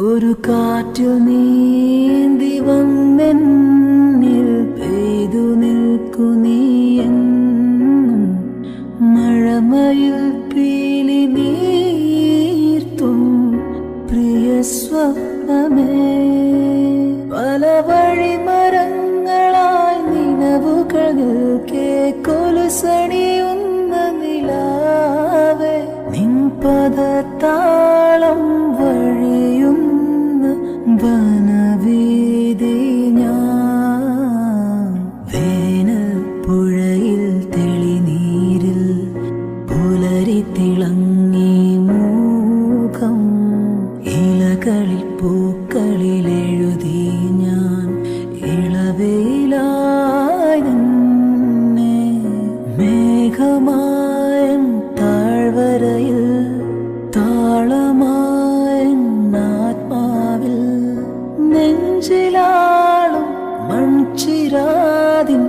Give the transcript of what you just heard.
ഒരു കാറ്റിൽ നീന്തി വന്നെന്നിൽ പെയ്തു നിൽക്കു നീ മഴമയിൽ പീലി നീർത്തും പ്രിയ സ്വപ്നമേ. പല വഴി മരങ്ങളായി നിലവുകൾ നിൽക്കേ കൊലുസണിയുന്ന നിൻ പദത്താളം ഇലകളിൽ പൂക്കളിൽ എഴുതി ഞാൻ ഇളവയിലായി നിന്നെ. മേഘമായൻ താഴ്വരയിൽ താളമായൻ ആത്മാവിൽ. നെഞ്ചിലാളും മൺചിരാതിൻ